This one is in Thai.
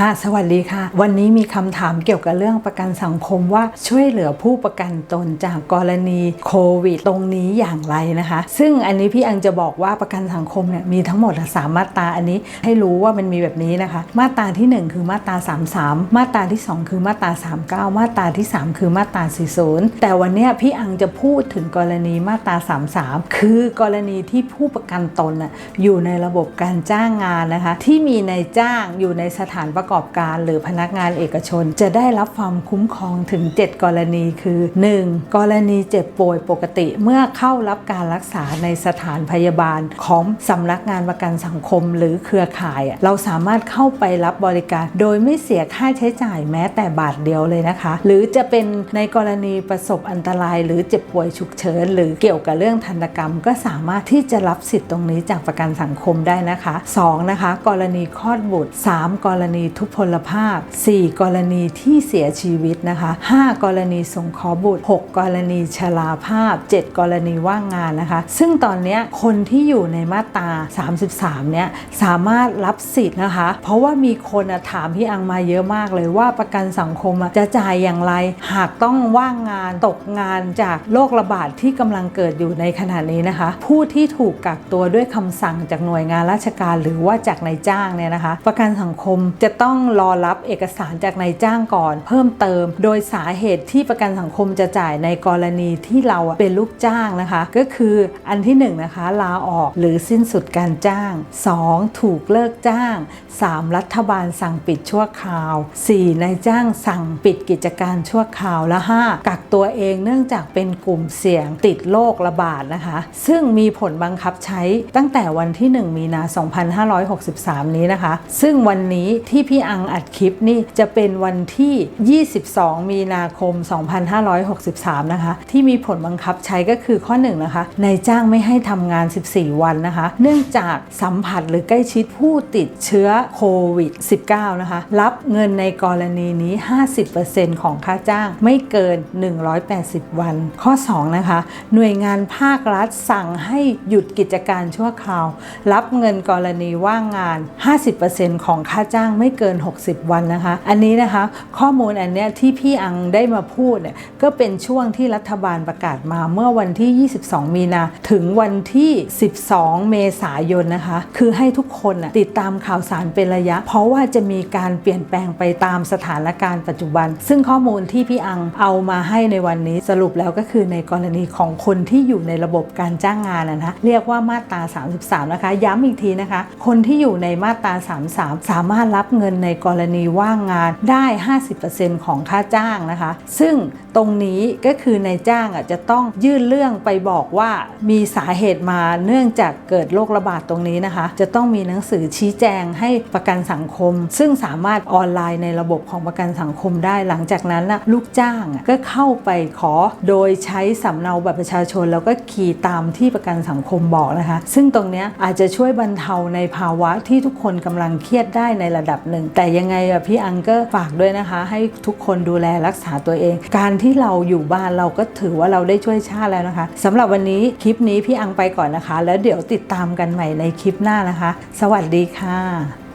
ค่ะ สวัสดีค่ะ วันนี้มีคำถามเกี่ยวกับเรื่องประกันสังคมว่าช่วยเหลือผู้ประกันตนจากกรณีโควิดตรงนี้อย่างไรนะคะ ซึ่งอันนี้พี่อังจะบอกว่าประกันสังคมเนี่ยมีทั้งหมดสามมาตราอันนี้ให้รู้ว่ามันมีแบบนี้นะคะ มาตราที่ 1 คือมาตรา33 มาตราที่ 2 คือมาตรา39 มาตราที่ 3 คือมาตรา40 แต่วันนี้พี่อังจะพูดถึงกรณีมาตรา33 คือกรณีที่ผู้ประกันตนอยู่ในระบบการจ้างงานนะคะที่มีนายจ้างอยู่ในสถานประกอบการหรือพนักงานเอกชน จะได้รับความคุ้มครองถึง 7 กรณีคือ 1. กรณีเจ็บป่วยปกติเมื่อเข้ารับการรักษาในสถานพยาบาลของสำนักงานประกันสังคมหรือเครือข่าย เราสามารถเข้าไปรับบริการ โดยไม่เสียค่าใช้จ่ายแม้แต่บาทเดียวเลยนะคะ หรือจะเป็นในกรณีประสบอันตราย หรือเจ็บป่วยฉุกเฉิน หรือเกี่ยวกับเรื่องทันตกรรม ก็สามารถที่จะรับสิทธิ์ตรงนี้จากประกันสังคมได้นะคะ 2. นะคะ กรณีคลอดบุตร 3. กรณีทุพพลภาพ 4. กรณีที่เสียชีวิตนะคะ 5. กรณีสงเคราะห์บุตร 6. กรณีชราภาพ 7 กรณีว่างงานนะคะ ซึ่งตอนนี้คนที่อยู่ในมาตรา 33 เนี่ยสามารถรับสิทธิ์นะคะ เพราะว่ามีคนถามพี่อังมาเยอะมากเลยว่าประกันสังคมจะจ่ายอย่างไร หากต้องว่างงานตกงานจากโรคระบาดที่กำลังเกิดอยู่ในขณะนี้นะคะ ผู้ที่ถูกกักตัวด้วยคำสั่งจากหน่วยงานราชการ หรือว่าจากนายจ้างเนี่ยนะคะ ประกันสังคมจะต้อง้องรอรับเอกสารจากนายจ้างก่อน เพิ่มเติม โดยสาเหตุที่ประกันสังคมจะจ่ายในกรณีที่เราเป็นลูกจ้างนะคะ ก็คืออันที่1นงนะคะลาออกหรือสิ้นสุดการจ้าง 2. ถูกเลิกจ้าง 3. รัฐบาลสั่งปิดชั่วคราว 4. นายจ้างสั่งปิดกิจการชั่วคราวและ 5. กักตัวเองเนื่องจากเป็นกลุ่มเสี่ยงติดโรคระบาดนะคะ ซึ่งมีผลบังคับใช้ตั้งแต่วันที่ 1 มีนา 2563 นี้นะคะ ซึ่งวันนี้ที่พี่อังอัดคลิปนี่จะเป็นวันที่ 22 มีนาคม 2563 นะคะ ที่มีผลบังคับใช้ก็คือข้อ1นะคะนายจ้างไม่ให้ทำงาน 14 วันนะคะ เนื่องจากสัมผัสหรือใกล้ชิดผู้ติดเชื้อโควิด -19 นะคะ รับเงินในกรณีนี้ 50%ของค่าจ้างไม่เกิน 180 วัน ข้อ 2 นะคะ หน่วยงานภาครัฐสั่งให้หยุดกิจการชั่วคราว รับเงินกรณีว่างงาน 50%ของค่าจ้างไม่เกินกิน 60 วันนะคะ อันนี้นะคะข้อมูลอันเนี้ยที่พี่อังได้มาพูดเนี่ยก็เป็นช่วงที่รัฐบาลประกาศมาเมื่อวันที่ 22 มีนาถึงวันที่ 12 เมษายนนะคะ คือให้ทุกคนติดตามข่าวสารเป็นระยะ เพราะว่าจะมีการเปลี่ยนแปลงไปตามสถานการณ์ปัจจุบัน ซึ่งข้อมูลที่พี่อังเอามาให้ในวันนี้สรุปแล้วก็คือในกรณีของคนที่อยู่ในระบบการจ้างงานนะนะเรียกว่ามาตรา 33 นะคะ ย้ำอีกทีนะคะ คนที่อยู่ในมาตรา 33 สามารถรับเงินินในกรณีว่างงานได้ 50%ของค่าจ้างนะคะ ซึ่งตรงนี้ก็คือนายจ้างอะจะต้องยื่นเรื่องไปบอกว่ามีสาเหตุมาเนื่องจากเกิดโรคระบาดตรงนี้นะคะ จะต้องมีหนังสือชี้แจงให้ประกันสังคม ซึ่งสามารถออนไลน์ในระบบของประกันสังคมได้หลังจากนั้นนะลูกจ้างก็เข้าไปขอโดยใช้สำเนาบัตรประชาชน แล้วก็คีย์ตามที่ประกันสังคมบอกนะคะ ซึ่งตรงนี้อาจจะช่วยบรรเทาในภาวะที่ทุกคนกำลังเครียดได้ในระดับหนึ่งแต่ยังไงพี่อังก็ฝากด้วยนะคะ ให้ทุกคนดูแลรักษาตัวเอง การที่เราอยู่บ้านเราก็ถือว่าเราได้ช่วยชาติแล้วนะคะสำหรับวันนี้คลิปนี้พี่อังไปก่อนนะคะ แล้วเดี๋ยวติดตามกันใหม่ในคลิปหน้านะคะ สวัสดีค่ะ